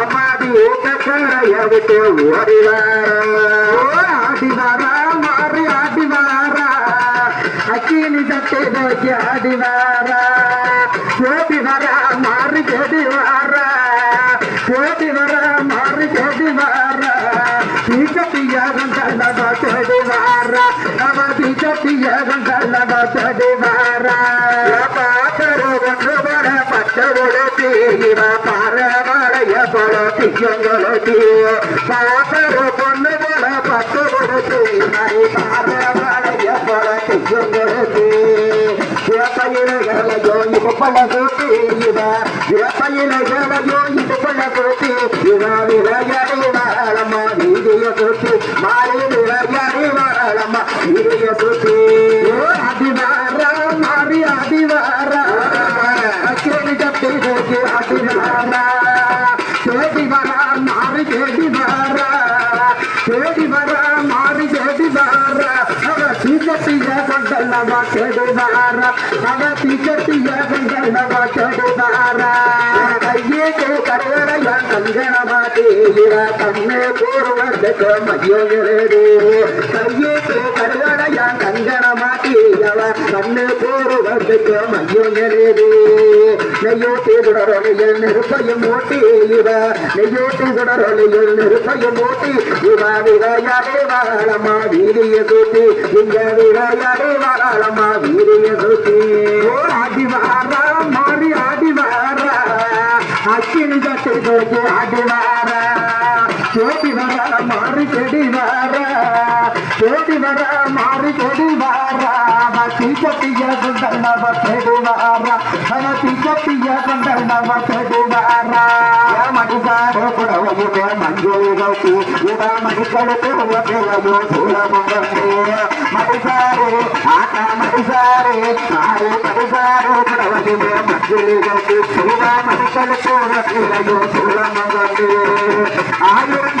அம்மாடி ஊட்டக்காரைய விட்டு ஓடி வாரா மாறி ஆடி அக்கினி தட்டை நோக்கி ஆடி மாறி மாறி தேடி வாரா தீக்கத்தியாக கல்லவ தேடி வாரா அவ தீக்கத்தியாக கல்லவ தேடி வாரா பாத்தரு ஒன்று வர பச்சை இவ பரவளைய போல திங்கொலி பாத்தரு பொண்ணு போல பத்து கொடுத்து பரவளைய போல திங்கொலி சிவப்பயிலைகளையோ இது பல கூட்டி இவ சிவப்பயிலைகளையோ இது பல கூட்டி இவ விளையாடி வாழம்மா வீதிய கூட்டி மாறி விளையாடி வாழம்மா வீதிய கூட்டி அடிவாரா மாறி அடிவாரா கேள்வி தப்பி போட்டு அடிவாரா தேடி வரா மாறி தேடி வாரா தேடி வரா மாறி கொண்டல்லவா தேடி வாரா அவ தீக்கத்திய கொண்டல்லவா தேடி வாரா கையே கரையறைய கங்கணமா தேயிர கண்ணே பூர்வத்துக்கு மையோகிறே கையே கரையறைய கங்கணமா தேயவ கண்ணே பூர்வத்துக்கு மையோகிறே நெய்யோட்டி குடரொலியில் நெருப்பையும் ஓட்டி இவ. நெய்யோட்டி குடரொலியில் நெருப்பையும் ஓட்டி இவ. விளையாடே வாழம்மா வீரிய கூட்டி இங்க விளையாடே வாழம்மா வீரிய கூட்டி ஆடி வாரா மாறி ஆடி வாரா அக்கினி கட்டி போட்டு ஆடி தேடி வர. மாறி செடி வாரா. தீக்கத்திய கொண்டல்லவ தேடி வாரா. அவ தீக்கத்திய கொண்டல்லவ தேடி வாரா மடிசாரோ புடவையுமே மஞ்சள் கௌசி இவ மடிக்கழுத்து உலகையோ சூழமுகே மடிசாரே ஆட்ட மடிசாரே ஆறு மடிசாரோ புடவையுமே மஞ்சள் கௌசி இவ மடிக்கழுத்து உலகையோ சூழமுகே ஆயிரம்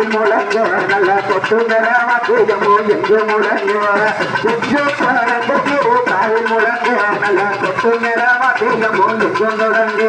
முழங்க நல்ல கொட்டு நிறமோ எங்கு முழங்க கொஞ்சம் கரங்கதிரு காது முழங்க நல்ல கொட்டு நிறமோ எங்கு முழங்க